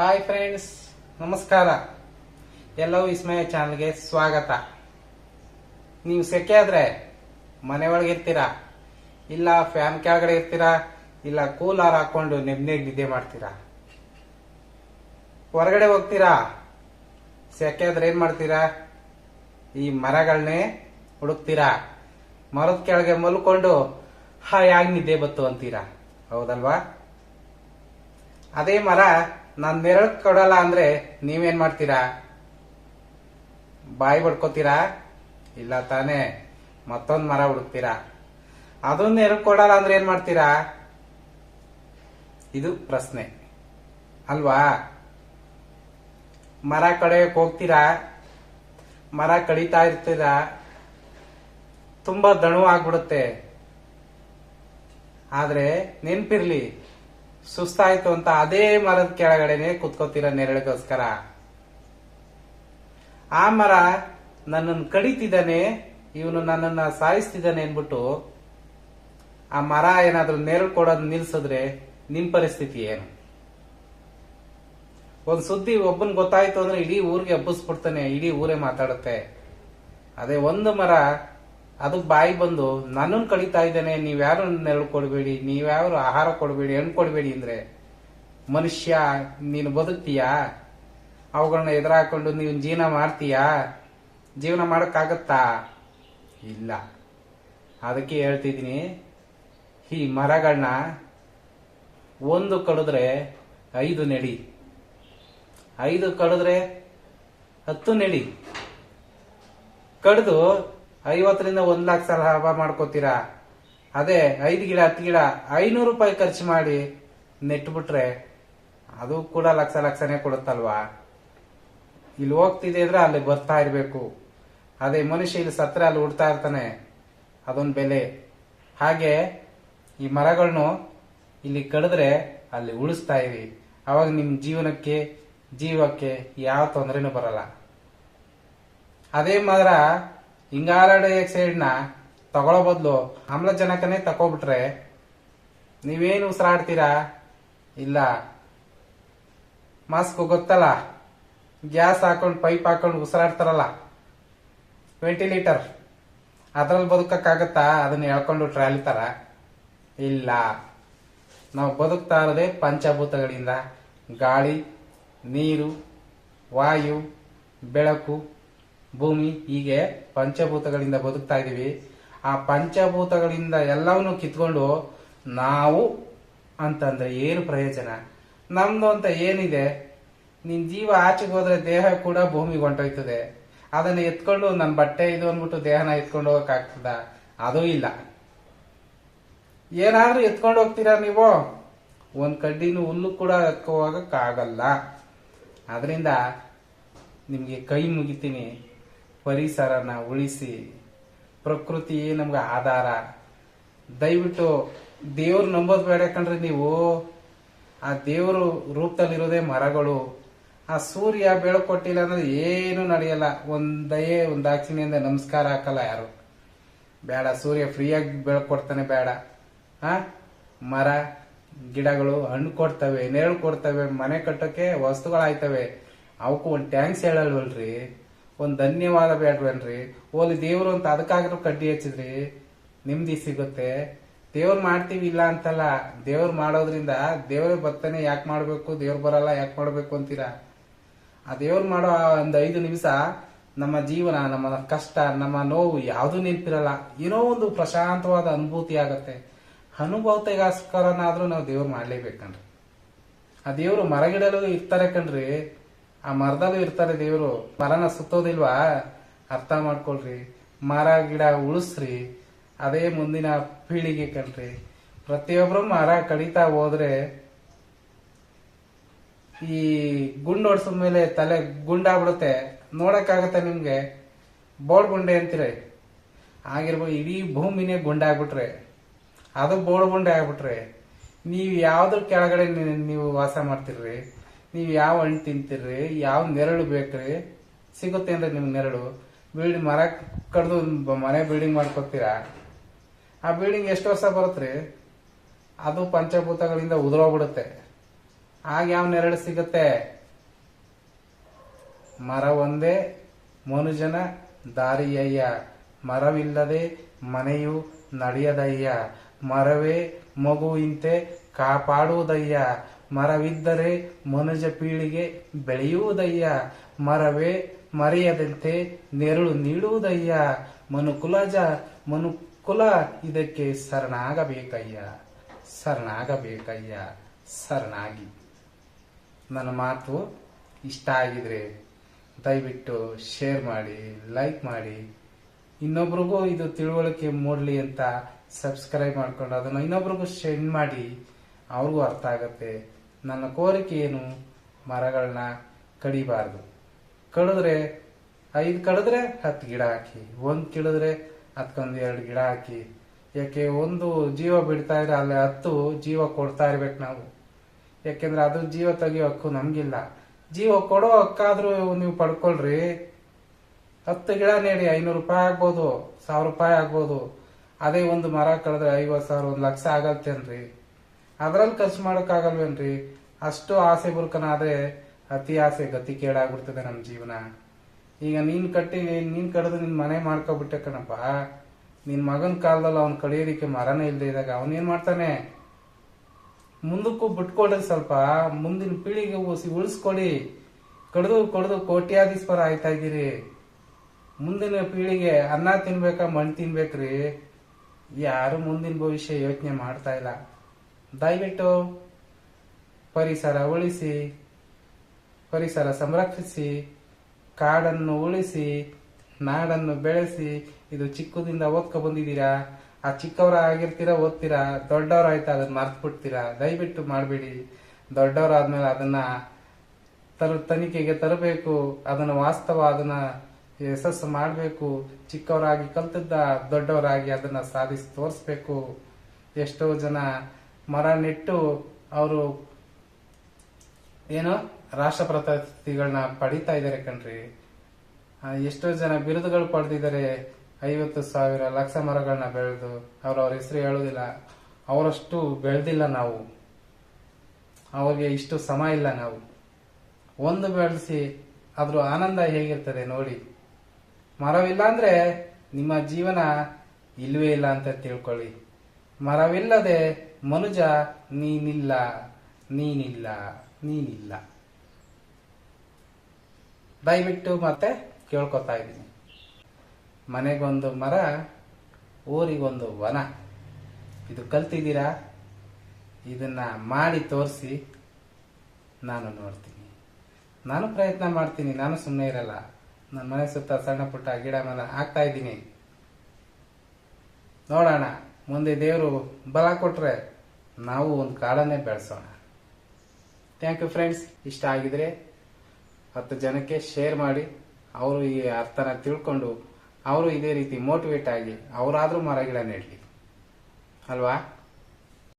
Hi friends ನಮಸ್ಕಾರ. ಎಲ್ಲವೂ ವಿಸ್ಮಯ ಚಾನಲ್ಗೆ ಸ್ವಾಗತ. ನೀವು ಸೆಕೆ ಆದರೆ ಮನೆ ಒಳಗೆ ಇರ್ತೀರಾ? ಇಲ್ಲ ಫ್ಯಾನ್ ಕೆಳಗಡೆ ಇರ್ತೀರಾ? ಇಲ್ಲ ಕೂಲರ್ ಹಾಕೊಂಡು ನೆಮ್ಮದಿಯಾಗಿ ನಿದ್ದೆ ಮಾಡ್ತೀರಾ? ಹೊರಗಡೆ ಹೋಗ್ತೀರಾ? ಸೆಕೆ ಆದ್ರೆ ಏನು ಮಾಡ್ತೀರಾ? ಈ ಮರಗಳನ್ನೇ ಹುಡುಕ್ತೀರಾ? ಮರದ ಕೆಳಗೆ ಮಲ್ಕೊಂಡು ಹಾಯಾಗಿ ನಿದ್ದೆ ಬತ್ತು ಅಂತೀರಾ? ಹೌದಲ್ವಾ? ಅದೇ ಮರ ನಾನ್ ನೆರಳು ಕೊಡಲ್ಲ ಅಂದ್ರೆ ನೀವೇನ್ ಮಾಡ್ತೀರಾ? ಬಾಯಿ ಬಡ್ಕೋತೀರಾ? ಇಲ್ಲ ತಾನೇ, ಮತ್ತೊಂದ್ ಮರ ಹುಡುಕ್ತೀರಾ? ಅದೊಂದು ನೆರಳು ಕೊಡಲ್ಲ ಅಂದ್ರೆ ಏನ್ ಮಾಡ್ತೀರಾ? ಇದು ಪ್ರಶ್ನೆ. ಅಲ್ವಾ? ಮರ ಕಡೆಯಕ್ಕೆ ಹೋಗ್ತೀರಾ? ಮರ ಕಡಿತಾ ಇರ್ತೀರಾ? ತುಂಬಾ ದಣು ಆಗ್ಬಿಡುತ್ತೆ ಆದ್ರೆ ನೆನ್ಪಿರ್ಲಿ ಸುಸ್ತಾಯ್ತು ಅಂತ ಅದೇ ಮರದ ಕೆಳಗಡೆನೆ ಕುತ್ಕೋತೀರ ನೆರಳಿಗೋಸ್ಕರ. ಆ ಮರ ನನ್ನನ್ನು ಕಡಿತಿದ್ದಾನೆ, ಇವನು ನನ್ನನ್ನ ಸಾಯಿಸ್ತಿದ್ದಾನೆ ಅನ್ಬಿಟ್ಟು ಆ ಮರ ಏನಾದ್ರೂ ನೆರಳು ಕೊಡೋದು ನಿಲ್ಸಿದ್ರೆ ನಿಮ್ ಪರಿಸ್ಥಿತಿ ಏನು? ಒಂದ್ ಸುದ್ದಿ ಒಬ್ಬನ್ ಗೊತ್ತಾಯ್ತು ಅಂದ್ರೆ ಇಡೀ ಊರಿಗೆ ಹಬ್ಬಿಸ್ಬಿಡ್ತಾನೆ ಇಡೀ ಊರೇ ಮಾತಾಡುತ್ತೆ. ಅದೇ ಒಂದು ಮರ ಅದಕ್ ಬಾಯಿ ಬಂದು, ನನ್ನನ್ನು ಕಡಿತಾ ಇದ್ದಾನೆ ನೀವ್ಯಾರು ನೆರಳು ಕೊಡಬೇಡಿ ನೀವ್ಯಾರು ಆಹಾರ ಕೊಡಬೇಡಿ, ಹಣ್ಣು ಕೊಡಬೇಡಿ ಅಂದ್ರೆ, ಮನುಷ್ಯ, ನೀನು ಬದುಕ್ತೀಯಾ? ಅವುಗಳನ್ನ ಎದುರಾಕೊಂಡು ನೀವು ಜೀವನ ಮಾಡ್ತೀಯಾ? ಜೀವನ ಮಾಡೋಕ್ಕಾಗತ್ತಾ? ಇಲ್ಲ. ಅದಕ್ಕೆ ಹೇಳ್ತಿದ್ದೀನಿ, ಈ ಮರಗಳನ್ನ ಒಂದು ಕಡಿದ್ರೆ ಐದು ನೆಡಿ. ಐದು ಕಡಿದ್ರೆ ಹತ್ತು ನೆಡಿ. ಕಡ್ದು ಐವತ್ತರಿಂದ ಒಂದ್ ಲಕ್ಷ ಲಾಭ ಮಾಡ್ಕೋತೀರಾ? ಅದೇ ಐದು ಗಿಡ, ಹತ್ತು ಗಿಡ, ಐನೂರು ರೂಪಾಯಿ ಖರ್ಚು ಮಾಡಿ ನೆಟ್ಬಿಟ್ರೆ ಅದು ಕೂಡ ಲಕ್ಷ ಲಕ್ಷನೇ ಕೊಡುತ್ತಲ್ವಾ? ಇಲ್ಲಿ ಹೋಗ್ತಿದೆ ಅಂದ್ರೆ ಅಲ್ಲಿ ಬರ್ತಾ ಇರ್ಬೇಕು. ಅದೇ ಮನುಷ್ಯ ಇಲ್ಲಿ ಸತ್ರ ಅಲ್ಲಿ ಹುಡ್ತಾ ಇರ್ತಾನೆ, ಅದೊಂದು ಬೆಲೆ. ಹಾಗೆ ಈ ಮರಗಳನ್ನು ಇಲ್ಲಿ ಕಡಿದ್ರೆ ಅಲ್ಲಿ ಉಳಿಸ್ತಾ ಇರಿ. ಅವಾಗ ನಿಮ್ ಜೀವನಕ್ಕೆ, ಜೀವಕ್ಕೆ ಯಾವ ತೊಂದರೆನೂ ಬರಲ್ಲ. ಅದೇ ಮರ ಇಂಗಾಲ ಡೈಆಕ್ಸೈಡ್ನ ತಗೊಳ್ಳೋ ಬದಲು ಆಮ್ಲಜನಕನೇ ತಕೊಬಿಟ್ರೆ ನೀವೇನು ಉಸಿರಾಡ್ತೀರಾ? ಇಲ್ಲ. ಮಾಸ್ಕ್ ಗೊತ್ತಲ್ಲ. ಗ್ಯಾಸ್ ಹಾಕೊಂಡು ಪೈಪ್ ಹಾಕೊಂಡು ಉಸಿರಾಡ್ತಾರಲ್ಲ. ವೆಂಟಿಲೇಟರ್ ಅದ್ರಲ್ಲಿ ಬದುಕಕ್ಕಾಗತ್ತಾ? ಅದನ್ನ ಎಳ್ಕೊಂಡು ಟ್ರಾಲಿ ತರ? ಇಲ್ಲ. ನಾವು ಬದುಕ್ತಾ ಇರೋದೇ ಪಂಚಭೂತಗಳಿಂದ. ಗಾಳಿ, ನೀರು, ವಾಯು, ಬೆಳಕು. ಭೂಮಿ ಹೀಗೆ ಪಂಚಭೂತಗಳಿಂದ ಬದುಕ್ತಾ ಇದೀವಿ ಆ ಪಂಚಭೂತಗಳಿಂದ ಎಲ್ಲವನ್ನೂ ಕಿತ್ಕೊಂಡು ನಾವು ಅಂತಂದ್ರೆ ಏನು ಪ್ರಯೋಜನ? ನಮ್ದು ಅಂತ ಏನಿದೆ? ನಿನ್ ಜೀವ ಆಚೆಗೆ ಹೋದ್ರೆ ದೇಹ ಕೂಡ ಭೂಮಿಗೆ ಹೊಂಟೋಯ್ತದೆ ಅದನ್ನ ಎತ್ಕೊಂಡು ನನ್ನ ಬಟ್ಟೆ ಇದು ಅಂದ್ಬಿಟ್ಟು ದೇಹನ ಎತ್ಕೊಂಡು ಹೋಗಕ್ಕಾಗ್ತದ? ಅದೂ ಇಲ್ಲ. ಏನಾದ್ರೂ ಎತ್ಕೊಂಡು ಹೋಗ್ತೀರಾ ನೀವು? ಒಂದ್ ಕಡ್ಡಿನೂ ಹುಲ್ಲು ಕೂಡ ಎತ್ಕೋ ಹೋಗಕ್ಕಾಗಲ್ಲ. ಅದರಿಂದ ನಿಮ್ಗೆ ಕೈ ಮುಗಿತೀನಿ. ಪರಿಸರನ ಉಳಿಸಿ, ಪ್ರಕೃತಿ ನಮ್ಗೆ ಆಧಾರ. ದಯವಿಟ್ಟು ದೇವ್ರು ನಂಬೋದು ಬೇಡ ಕಣ್ರಿ ನೀವು. ಆ ದೇವರು ರೂಪದಲ್ಲಿರೋದೇ ಮರಗಳು. ಆ ಸೂರ್ಯ ಬೆಳಕು ಕೊಟ್ಟಿಲ್ಲ ಅಂದ್ರೆ ಏನು ನಡೆಯಲ್ಲ. ಒಂದ್ ಒಂದ್ ದಾಕ್ಷಿಣ್ಯದಿಂದ ನಮಸ್ಕಾರ ಹಾಕಲ್ಲ ಯಾರು. ಬೇಡ, ಸೂರ್ಯ ಫ್ರೀಯಾಗಿ ಬೆಳಕು ಕೊಡ್ತಾನೆ ಬೇಡ. ಆ? ಮರ, ಗಿಡಗಳು, ಹಣ್ಣು ಕೊಡ್ತವೆ, ನೆರಳು ಕೊಡ್ತವೆ, ಮನೆ ಕಟ್ಟಕ್ಕೆ ವಸ್ತುಗಳಾಯ್ತವೆ. ಅವಕ್ಕೂ ಒಂದು ಟ್ಯಾಂಕ್ಸ್ ಹೇಳಲ್ವಲ್ರಿ? ಒಂದ್ ಧನ್ಯವಾದ ಬೇಡ್ವೇನ್ರಿ? ಓಲಿ ದೇವ್ರು ಅಂತ ಅದಕ್ಕಾಗಿರೋ ಕಡ್ಡಿ ಹಚ್ಚಿದ್ರಿ? ನಿಮ್ದಿ ಸಿಗುತ್ತೆ. ದೇವ್ರು ಮಾಡ್ತೀವಿ ಇಲ್ಲ ಅಂತಲ್ಲ, ದೇವ್ರು ಮಾಡೋದ್ರಿಂದ ದೇವ್ರ ಬರ್ತಾನೆ ಯಾಕೆ ಮಾಡ್ಬೇಕು, ದೇವ್ರು ಬರಲ್ಲ, ಯಾಕೆ ಮಾಡ್ಬೇಕು ಅಂತೀರಾ? ಆ ದೇವ್ರು ಮಾಡೋ ಒಂದು ಐದು ನಿಮಿಷ ನಮ್ಮ ಜೀವನ, ನಮ್ಮ ಕಷ್ಟ, ನಮ್ಮ ನೋವು ಯಾವುದು ನೆನಪಿರಲ್ಲ. ಏನೋ ಒಂದು ಪ್ರಶಾಂತವಾದ ಅನುಭೂತಿ ಆಗತ್ತೆ. ಅನುಭವತೆಗೋಸ್ಕರನಾದ್ರೂ ನಾವು ದೇವ್ರು ಮಾಡ್ಲೇಬೇಕನ್ರಿ. ಆ ದೇವ್ರು ಮರಗಿಡಲು ಇರ್ತಾರೆ ಕಣ್ರಿ. ಆ ಮರದಲ್ಲೂ ಇರ್ತಾರೆ ದೇವರು. ಮರನ ಸುತ್ತೋದಿಲ್ವಾ? ಅರ್ಥ ಮಾಡ್ಕೊಳ್ರಿ. ಮರ, ಗಿಡ ಉಳಿಸ್ರಿ. ಅದೇ ಮುಂದಿನ ಪೀಳಿಗೆ ಕಣ್ರಿ. ಪ್ರತಿಯೊಬ್ಬರು ಮರ ಕಡಿತಾ ಹೋದ್ರೆ ಈ ಗುಂಡು ಹೊಡ್ಸದ ಮೇಲೆ ತಲೆ ಗುಂಡಾಗ್ಬಿಡುತ್ತೆ. ನೋಡಕ್ಕಾಗತ್ತೆ ನಿಮ್ಗೆ. ಬೋಳ್ ಗುಂಡೆ ಅಂತೀರಿ. ಆಗಿರ್ಬೋದು ಇಡೀ ಭೂಮಿನೇ ಗುಂಡಾಗ್ಬಿಟ್ರೆ. ಅದು ಬೋಳ್ ಗುಂಡೆ ಆಗ್ಬಿಟ್ರೆ. ನೀವು ಯಾವ್ದ್ರ ಕೆಳಗಡೆ ನೀವು ವಾಸ ಮಾಡ್ತಿರ್ರಿ? ನೀವು ಯಾವ ಹಣ್ಣು ತಿಂತೀರಿ ಯಾವ ನೆರಳು ಬೇಕ್ರಿ? ಸಿಗುತ್ತೇನ್ರಿ ನಿಮ್ಗೆ ನೆರಳು. ಬಿಲ್ಡಿಂಗ್ ಮರ ಕಡ್ದು ಮನೆ ಬಿಲ್ಡಿಂಗ್ ಮಾಡ್ಕೊತೀರಾ? ಆ ಬಿಲ್ಡಿಂಗ್ ಎಷ್ಟು ವರ್ಷ ಬರುತ್ತೆ ಅದು ಪಂಚಭೂತಗಳಿಂದ ಉದುರೋಗ್ಬಿಡುತ್ತೆ. ಆಗ ಯಾವ ನೆರಳು ಸಿಗುತ್ತೆ? ಮರ ಒಂದೇ, ಮನುಜನ ದಾರಿಯಯ್ಯ ಮರವಿಲ್ಲದೆ ಮನೆಯು ನಡೆಯದಯ್ಯ. ಮರವೇ ಮಗುವಿಂತೆ ಕಾಪಾಡುವುದಯ್ಯ. ಮರವಿದ್ದರೆ ಮನುಜ ಪೀಳಿಗೆ ಬೆಳೆಯುವುದಯ್ಯ. ಮರವೇ ಮರೆಯದಂತೆ ನೆರಳು ನೀಡುವುದಯ್ಯ. ಮನುಕುಲಜ ಮನುಕುಲ ಇದಕ್ಕೆ ಶರಣಾಗಬೇಕಯ್ಯ. ಶರಣಾಗಬೇಕಯ್ಯ. ಶರಣಾಗಿ. ನನ್ನ ಮಾತು ಇಷ್ಟ ಆಗಿದ್ರೆ ದಯವಿಟ್ಟು ಶೇರ್ ಮಾಡಿ, ಲೈಕ್ ಮಾಡಿ. ಇನ್ನೊಬ್ರಿಗೂ ಇದು ತಿಳುವಳಿಕೆ ಮೂಡಲಿ ಅಂತ ಸಬ್ಸ್ಕ್ರೈಬ್ ಮಾಡ್ಕೊಂಡು ಅದನ್ನು ಇನ್ನೊಬ್ರಿಗೂ ಸೆಂಡ್ ಮಾಡಿ. ಅವ್ರಿಗೂ ಅರ್ಥ ಆಗತ್ತೆ. ನನ್ನ ಕೋರಿಕೆ ಏನು? ಮರಗಳನ್ನ ಕಡಿಬಾರ್ದು. ಕಡಿದ್ರೆ ಐದು ಕಡಿದ್ರೆ ಹತ್ತು ಗಿಡ ಹಾಕಿ, ಒಂದು ಕಿಡಿದ್ರೆ ಹತ್ಕೊಂದು ಎರಡು ಗಿಡ ಹಾಕಿ. ಯಾಕೆ ಒಂದು ಜೀವ ಬಿಡ್ತಾ ಇದ್ರೆ ಅಲ್ಲಿ ಹತ್ತು ಜೀವ ಕೊಡ್ತಾ ಇರ್ಬೇಕು ನಾವು. ಯಾಕೆಂದ್ರೆ ಅದು ಜೀವ ತೆಗಿಯೋ ಹಕ್ಕು ನಮ್ಗಿಲ್ಲ. ಜೀವ ಕೊಡೋ ಹಕ್ಕಾದ್ರೂ ನೀವು ಪಡ್ಕೊಳ್ರಿ. ಹತ್ತು ಗಿಡ ನೀಡಿ, ಐನೂರು ರೂಪಾಯಿ ಆಗ್ಬೋದು, ಸಾವಿರ ರೂಪಾಯಿ ಆಗ್ಬೋದು. ಅದೇ ಒಂದು ಮರ ಕಳೆದ್ರೆ ಐವತ್ತು ಸಾವಿರ, ಒಂದು ಲಕ್ಷ ಆಗಲ್ತೇನ್ರಿ. ಅದ್ರಲ್ಲಿ ಖರ್ಚು ಮಾಡೋಕ್ಕಾಗಲ್ವೇನ್ರಿ? ಅಷ್ಟು ಆಸೆ ಬುರ್ಕನಾದ್ರೆ ಅತಿ ಆಸೆ ಗತಿ ಕೇಡಾಗ್ಬಿಡ್ತದೆ ನಮ್ಮ ಜೀವನ. ಈಗ ನೀನ್ ಕಟ್ಟಿ, ನೀನ್ ಕಡಿದು ನಿನ್ ಮನೆ ಮಾಡ್ಕೊಬಿಟ್ಟೆ ಕಣಪ್ಪ. ನಿನ್ ಮಗನ ಕಾಲದಲ್ಲಿ ಅವ್ನು ಕಡಿಯೋದಿಕ್ಕೆ ಮರನೇ ಇಲ್ಲದೆ ಇದ್ದಾಗ ಏನ್ ಮಾಡ್ತಾನೆ? ಮುಂದಕ್ಕೂ ಬಿಟ್ಕೊಡ್ರಿ ಸ್ವಲ್ಪ. ಮುಂದಿನ ಪೀಳಿಗೆ ಉಳಿಸ್ಕೊಡಿ. ಕಡ್ದು ಕಡ್ದು ಕೋಟ್ಯಾಧೀಶ್ವರ ಆಯ್ತಾ ಇದ್ದೀರಿ. ಮುಂದಿನ ಪೀಳಿಗೆ ಅನ್ನ ತಿನ್ಬೇಕಾ ಮಣ್ಣು ತಿನ್ಬೇಕ್ರಿ? ಯಾರು ಮುಂದಿನ ಭವಿಷ್ಯ ಯೋಚನೆ ಮಾಡ್ತಾ ಇಲ್ಲ. ದಯವಿಟ್ಟು ಪರಿಸರ ಉಳಿಸಿ, ಪರಿಸರ ಸಂರಕ್ಷಿಸಿ, ಕಾಡನ್ನು ಉಳಿಸಿ, ನಾಡನ್ನು ಬೆಳೆಸಿ, ಇದು ಚಿಕ್ಕದಿಂದ ಓದ್ಕೊ ಬಂದಿದ್ದೀರಾ? ಆ ಚಿಕ್ಕವರ ಆಗಿರ್ತೀರಾ ಓದ್ತೀರಾ? ದೊಡ್ಡವರಾಯ್ತಾ? ಅದನ್ನ ಮರ್ತು ಬಿಡ್ತೀರಾ ದಯವಿಟ್ಟು ಮಾಡಬೇಡಿ. ದೊಡ್ಡವರಾದ್ಮೇಲೆ ಅದನ್ನ ತರ, ತನಿಖೆಗೆ ತರಬೇಕು, ಅದನ್ನ ವಾಸ್ತವ, ಅದನ್ನ ಯಶಸ್ಸು ಮಾಡಬೇಕು. ಚಿಕ್ಕವರಾಗಿ ಕಲ್ತಿದ್ದ ದೊಡ್ಡವರಾಗಿ ಅದನ್ನ ಸಾಧಿಸಿ ತೋರಿಸ್ಬೇಕು. ಎಷ್ಟೋ ಜನ ಮರ ನೆಟ್ಟು ಅವರು ಏನೋ ರಾಷ್ಟ್ರ ಪ್ರತಿಗಳನ್ನ ಪಡಿತಾ ಇದ್ದಾರೆ ಕಣ್ರಿ. ಎಷ್ಟೋ ಜನ ಬಿರುದುಗಳು ಪಡೆದಿದ್ದಾರೆ. ಐವತ್ತು ಸಾವಿರ ಲಕ್ಷ ಮರಗಳನ್ನ ಬೆಳೆದು ಅವ್ರ ಅವ್ರ ಹೆಸರು ಹೇಳೋದಿಲ್ಲ ಅವರಷ್ಟು ಬೆಳೆದಿಲ್ಲ ನಾವು. ಅವ್ರಿಗೆ ಇಷ್ಟು ಸಮ ಇಲ್ಲ ನಾವು. ಒಂದು ಬೆಳೆಸಿ ಅದ್ರ ಆನಂದ ಹೇಗಿರ್ತದೆ ನೋಡಿ. ಮರವಿಲ್ಲ ಅಂದ್ರೆ ನಿಮ್ಮ ಜೀವನ ಇಲ್ವೇ ಇಲ್ಲ ಅಂತ ತಿಳ್ಕೊಳ್ಳಿ. ಮರವಿಲ್ಲದೆ ಮನುಜ, ನೀನಿಲ್ಲ ನೀನಿಲ್ಲ ನೀನಿಲ್ಲ. ದಯವಿಟ್ಟು ಮತ್ತೆ ಕೇಳ್ಕೊತಾ ಇದ್ದೀನಿ. ಮನೆಗೊಂದು ಮರ, ಊರಿಗೊಂದು ವನ. ಇದು ಕಲ್ತಿದ್ದೀರಾ? ಇದನ್ನ ಮಾಡಿ ತೋರಿಸಿ ನಾನು ನೋಡ್ತೀನಿ. ನಾನು ಪ್ರಯತ್ನ ಮಾಡ್ತೀನಿ, ನಾನು ಸುಮ್ಮನೆ ಇರಲ್ಲ. ನನ್ನ ಮನೆ ಸುತ್ತ ಸಣ್ಣ ಪುಟ್ಟ ಗಿಡ ಮೇಲೆ ಹಾಕ್ತಾ ಇದ್ದೀನಿ. ನೋಡೋಣ. ಮುಂದೆ ದೇವರು ಬಲ ಕೊಟ್ರೆ ನಾವು ಒಂದು ಕಾಡನ್ನೇ ಬೆಳೆಸೋಣ. ಥ್ಯಾಂಕ್ ಯು ಫ್ರೆಂಡ್ಸ್ ಇಷ್ಟ ಆಗಿದ್ರೆ ಹತ್ತು ಜನಕ್ಕೆ ಶೇರ್ ಮಾಡಿ. ಅವರು ಈ ಅರ್ಥನ ತಿಳ್ಕೊಂಡು, ಅವರು ಇದೇ ರೀತಿ ಮೋಟಿವೇಟ್ ಆಗಿ, ಅವರಾದರೂ ಮರ ಗಿಡ ನೆಡಲಿ. ಅಲ್ವಾ?